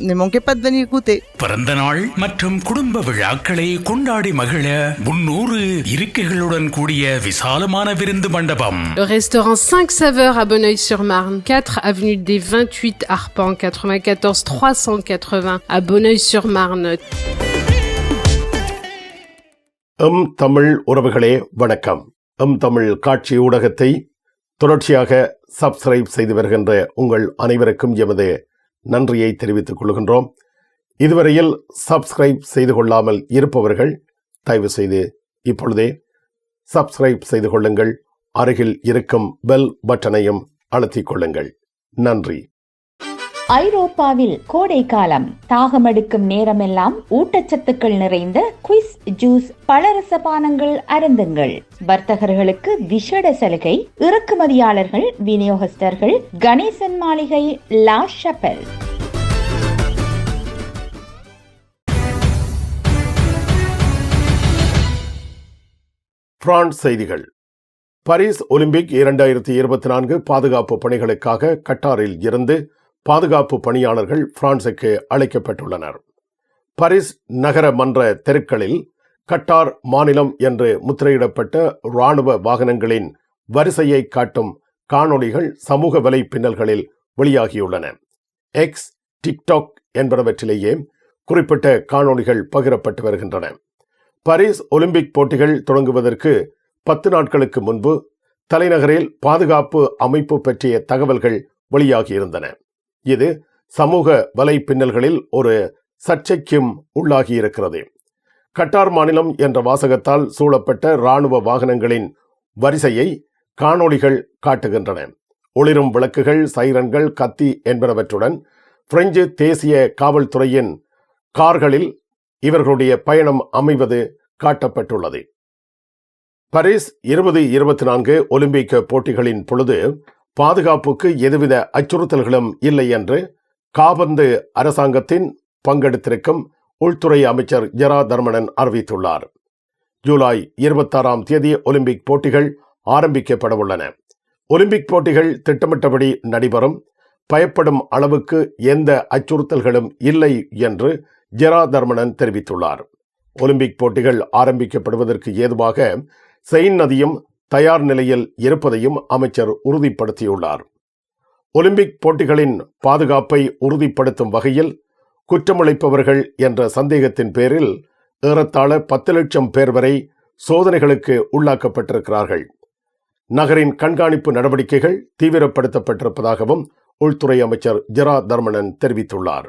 Venir goûter. பிறந்த நாள் மற்றும் குடும்ப விழாக்களை கொண்டாடி மகிழ முன்னூறு இருக்கைகளுடன் கூடிய விசாலமான விருந்து மண்டபம் Le restaurant 5 saveurs à Bonneuil-sur-Marne, 4 avenue des 28 Arpents, 94 380 à Bonneuil-sur-Marne. எம் தமிழ் உறவுகளே வணக்கம் எம் தமிழ் காட்சி ஊடகத்தை தொடர்ச்சியாக சப்ஸ்கிரைப் செய்து வருகின்ற உங்கள் அனைவருக்கும் எமது நன்றியை தெரிவித்துக் கொள்கின்றோம். இதுவரையில் சப்ஸ்கிரைப் செய்து கொள்ளாமல் இருப்பவர்கள் தயவு செய்து இப்பொழுதே சப்ஸ்கிரைப் செய்து கொள்ளுங்கள். அருகில் இருக்கும் பெல் பட்டனையும் அழுத்திக் கொள்ளுங்கள். நன்றி. ஐரோப்பாவில் கோடை காலம் தாகமெடுக்கும் நேரமெல்லாம் ஊட்டச்சத்துக்கள் நிறைந்த குவிஸ் ஜூஸ் பலரச பானங்கள் அருந்துங்கள். வர்த்தகர்களுக்கு விஷட சலுகை இறக்குமதியாளர்கள் விநியோகஸ்தர்கள் கணேசன் மாளிகை லா ஷப்பல். பிரான்ஸ் செய்திகள். பாரிஸ் ஒலிம்பிக் இரண்டாயிரத்தி இருபத்தி நான்கு பாதுகாப்பு பணிகளுக்காக கட்டாரில் இருந்து பாதுகாப்பு பணியாளர்கள் பிரான்சுக்கு அழைக்கப்பட்டுள்ளனர். பாரிஸ் நகர மன்ற தெருக்களில் கட்டார் மாநிலம் என்று முத்திரையிடப்பட்ட இராணுவ வாகனங்களின் வரிசையை காட்டும் காணொளிகள் சமூக வலைப்பின்னல்களில் வெளியாகியுள்ளன. எக்ஸ் டிக்டாக் என்பனவற்றிலேயே குறிப்பிட்ட காணொளிகள் பகிரப்பட்டு வருகின்றன. பாரிஸ் ஒலிம்பிக் போட்டிகள் தொடங்குவதற்கு பத்து நாட்களுக்கு முன்பு தலைநகரில் பாதுகாப்பு அமைப்பு பற்றிய தகவல்கள் வெளியாகியிருந்தன. இது சமூக வலைப்பின்னல்களில் ஒரு சர்ச்சைக்கும் உள்ளாகியிருக்கிறது. கட்டார் மாநிலம் என்ற வாசகத்தால் சூழப்பட்ட இராணுவ வாகனங்களின் வரிசையை காணொளிகள் காட்டுகின்றன. ஒளிரும் விளக்குகள் சைரன்கள் கத்தி என்பனவற்றுடன் பிரெஞ்சு தேசிய காவல்துறையின் கார்களில் இவர்களுடைய பயணம் அமைவது காட்டப்பட்டுள்ளது. பரிஸ் இருபது இருபத்தி நான்கு ஒலிம்பிக் போட்டிகளின் பொழுது பாதுகாப்புக்கு எதுவித அச்சுறுத்தல்களும் இல்லை என்று காபந்து அரசாங்கத்தின் பங்கெடுத்திருக்கும் உள்துறை அமைச்சர் ஜெரா தர்மனன் அறிவித்துள்ளார். ஜூலை இருபத்தாறாம் தேதி ஒலிம்பிக் போட்டிகள் ஆரம்பிக்கப்படவுள்ளன ஒலிம்பிக் போட்டிகள் திட்டமிட்டபடி நடைபெறும். பயப்படும் அளவுக்கு எந்த அச்சுறுத்தல்களும் இல்லை என்று ஜெரா தர்மனன் தெரிவித்துள்ளார். ஒலிம்பிக் போட்டிகள் ஆரம்பிக்கப்படுவதற்கு ஏதுவாக செயின் நதியும் தயார் நிலையில் இருப்பதையும் அமைச்சர் உறுதிப்படுத்தியுள்ளார். ஒலிம்பிக் போட்டிகளின் பாதுகாப்பை உறுதிப்படுத்தும் வகையில் குற்றமளிப்பவர்கள் என்ற சந்தேகத்தின் பேரில் ஏறத்தாழ பத்து லட்சம் பேர் வரை சோதனைகளுக்கு உள்ளாக்கப்பட்டிருக்கிறார்கள். நகரின் கண்காணிப்பு நடவடிக்கைகள் தீவிரப்படுத்தப்பட்டிருப்பதாகவும் உள்துறை அமைச்சர் ஜெரா தர்மனன் தெரிவித்துள்ளார்.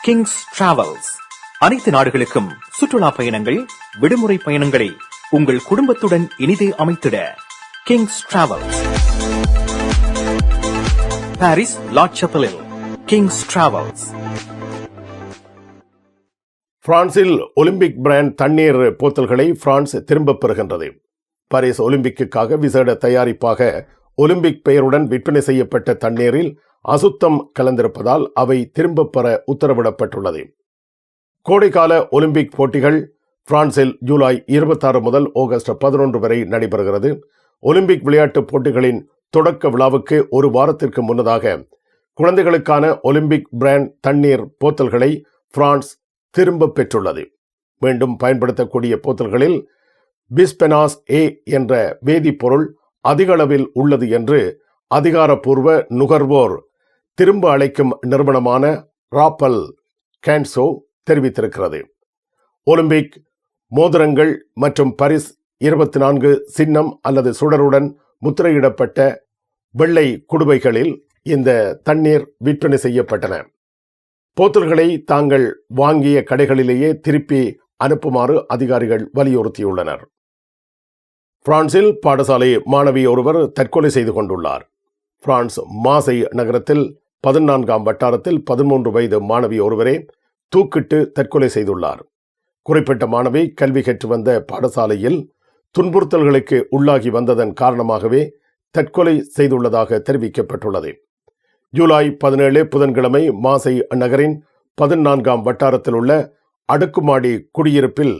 கிங்ஸ் டிராவல்ஸ் அனைத்து நாடுகளுக்கும் சுற்றுலா பயணங்கள் விடுமுறை பயணங்களை உங்கள் குடும்பத்துடன் இனிதே அமைத்திட கிங்ஸ் டிராவல்ஸ் பாரிஸ் லாட்சப்பலில் கிங்ஸ் டிராவல்ஸ் பிரான்சில் ஒலிம்பிக் பிராண்ட் தண்ணீர் போத்தல்களை பிரான்ஸ் திரும்பப் பெறுகின்றது. பாரிஸ் ஒலிம்பிக்குக்காக விசேட தயாரிப்பாக ஒலிம்பிக் பெயருடன் விற்பனை செய்யப்பட்ட தண்ணீரில் அசுத்தம் கலந்திருப்பதால் அவை திரும்பப் பெற உத்தரவிடப்பட்டுள்ளது. கோடைக்கால ஒலிம்பிக் போட்டிகள் பிரான்சில் ஜூலை இருபத்தாறு முதல் ஆகஸ்ட் பதினொன்று வரை நடைபெறுகிறது. ஒலிம்பிக் விளையாட்டுப் போட்டிகளின் தொடக்க விழாவுக்கு ஒரு வாரத்திற்கு முன்னதாக குழந்தைகளுக்கான ஒலிம்பிக் பிராண்ட் தண்ணீர் போத்தல்களை பிரான்ஸ் திரும்ப பெற்றுள்ளது. மீண்டும் பயன்படுத்தக்கூடிய போத்தல்களில் பிஸ்பெனாஸ் ஏ என்ற வேதிப்பொருள் அதிக அளவில் உள்ளது என்று அதிகாரப்பூர்வ நுகர்வோர் திரும்ப அழைக்கும் நிறுவனமான ராப்பல் கேன்சோ தெரிவித்திருக்கிறது. ஒலிம்பிக் மோதிரங்கள் மற்றும் பரிஸ் இருபத்தி நான்கு சின்னம் அல்லது சுடருடன் முத்திரையிடப்பட்ட வெள்ளை குடுவைகளில் இந்த தண்ணீர் விற்பனை செய்யப்பட்டன. போத்தல்களை தாங்கள் வாங்கிய கடைகளிலேயே திருப்பி அனுப்புமாறு அதிகாரிகள் வலியுறுத்தியுள்ளனர். பிரான்சில் பாடசாலை மாணவி ஒருவர் தற்கொலை செய்து கொண்டுள்ளார். பிரான்ஸ் மாசை நகரத்தில் பதினான்காம் வட்டாரத்தில் பதிமூன்று வயது மாணவி ஒருவரே தூக்கிட்டு தற்கொலை செய்துள்ளார். குறிப்பிட்ட மாணவி கல்வி கற்று வந்த பாடசாலையில் துன்புறுத்தல்களுக்கு உள்ளாகி வந்ததன் காரணமாகவே தற்கொலை செய்துள்ளதாக தெரிவிக்கப்பட்டுள்ளது. ஜூலை பதினேழு புதன்கிழமை மாசை நகரின் பதினான்காம் வட்டாரத்தில் உள்ள அடுக்குமாடி குடியிருப்பில்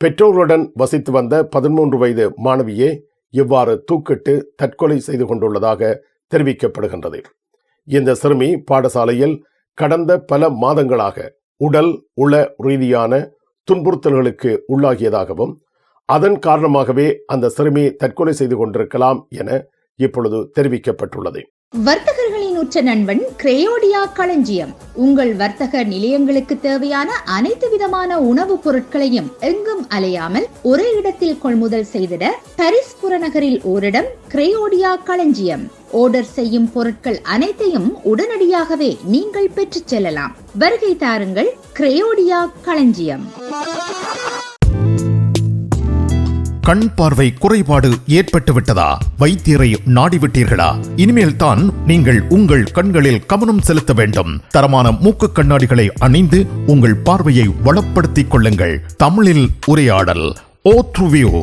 பெற்றோருடன் வசித்து வந்த பதிமூன்று வயது மாணவியே இவ்வாறு தூக்கிட்டு தற்கொலை செய்து கொண்டுள்ளதாக தெரிவிக்கப்படுகின்றது. இந்த சிறுமி பாடசாலையில் கடந்த பல மாதங்களாக உடல் உள ரீதியான துன்புறுத்தல்களுக்கு உள்ளாகியதாகவும் அதன் காரணமாகவே அந்த சிறுமி தற்கொலை செய்து கொண்டிருக்கலாம் என இப்பொழுது தெரிவிக்கப்பட்டுள்ளது. வர்த்தகர்களின் உற்ற நண்பன் கிரேயோடியா களஞ்சியம். உங்கள் வர்த்தக நிலையங்களுக்கு தேவையான அனைத்து விதமான உணவுப் பொருட்களையும் எங்கும் அலையாமல் ஒரே இடத்தில் கொள்முதல் செய்திட பாரிஸ் புறநகரில் ஓரிடம் கிரேயோடியா களஞ்சியம். ஆர்டர் செய்யும் பொருட்கள் அனைத்தையும் உடனடியாகவே நீங்கள் பெற்றுச் செல்லலாம். வருகை தாருங்கள் கிரேயோடியா களஞ்சியம். கண் பார்வை குறைபாடு ஏற்பட்டுவிட்டதா வைத்தியரை நாடிவிட்டீர்களா இனிமேல் தான் நீங்கள் உங்கள் கண்களில் கவனம் செலுத்த வேண்டும். தரமான மூக்கு கண்ணாடிகளை அணிந்து உங்கள் பார்வையை வளப்படுத்திக் கொள்ளுங்கள். தமிழில் உரையாடல் ஓ த்ருவியோ!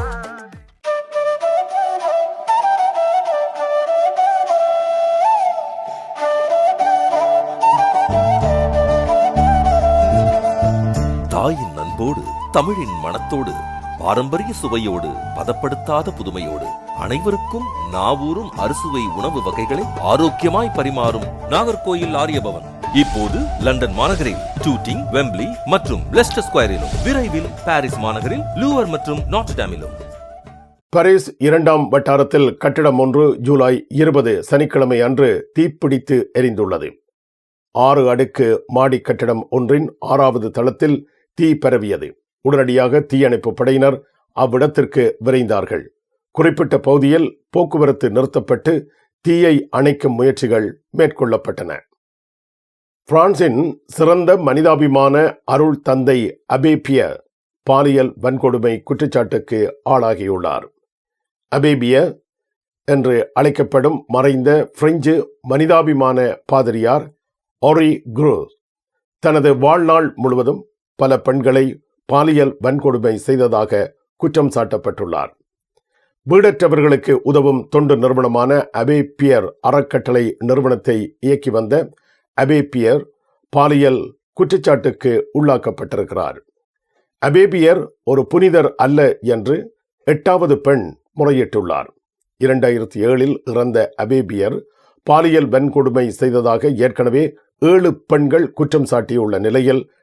மனதோடு தமிழின் மனத்தோடு பாரம்பரிய சுவையோடு பதப்படுத்தாத புதுமையோடு அனைவருக்கும் நாவூரும் அறுசுவை உணவு வகைகளை ஆரோக்கியமாய் பரிமாறும் நாகர்கோயில் ஆரியபவன். இப்போது லண்டன் மாநகரில் டூட்டிங் வெம்ப்லி மற்றும் லெஸ்டர் ஸ்கொயரிலும் விரைவில் பாரிஸ் மாநகரில் லூவர் மற்றும் நாட்டாமிலும் பாரிஸ் இரண்டாம் வட்டாரத்தில் கட்டிடம் ஒன்று ஜூலை இருபது சனிக்கிழமை அன்று தீப்பிடித்து எரிந்துள்ளது. ஆறு அடுக்கு மாடி கட்டிடம் ஒன்றின் ஆறாவது தளத்தில் தீ பரவியது. உடனடியாக தீயணைப்பு படையினர் அவ்விடத்திற்கு விரைந்தார்கள். குறிப்பிட்ட பகுதியில் போக்குவரத்து நிறுத்தப்பட்டு தீயை அணைக்கும் முயற்சிகள் மேற்கொள்ளப்பட்டன. பிரான்சின் சிறந்த மனிதாபிமான அருள் தந்தை அபேபிய பாலியல் வன்கொடுமை குற்றச்சாட்டுக்கு ஆளாகியுள்ளார். அபேபிய என்று அழைக்கப்படும் மறைந்த பிரெஞ்சு மனிதாபிமான பாதிரியார் ஒரி குரு தனது வாழ்நாள் முழுவதும் பல பெண்களை பாலியல் வன்கொடுமை செய்ததாக குற்றம் சாட்டப்பட்டுள்ளார். வீடற்றவர்களுக்கு உதவும் தொண்டு நிறுவனமான அபேபியர் அறக்கட்டளை நிறுவனத்தை இயக்கி வந்த அபேபியர் பாலியல் குற்றச்சாட்டுக்கு உள்ளாக்கப்பட்டிருக்கிறார். அபேபியர் ஒரு புனிதர் அல்ல என்று எட்டாவது பெண் முறையிட்டுள்ளார். இரண்டாயிரத்தி ஏழில் இறந்த அபேபியர் பாலியல் வன்கொடுமை செய்ததாக ஏற்கனவே ஏழு பெண்கள் குற்றம் சாட்டியுள்ள நிலையில்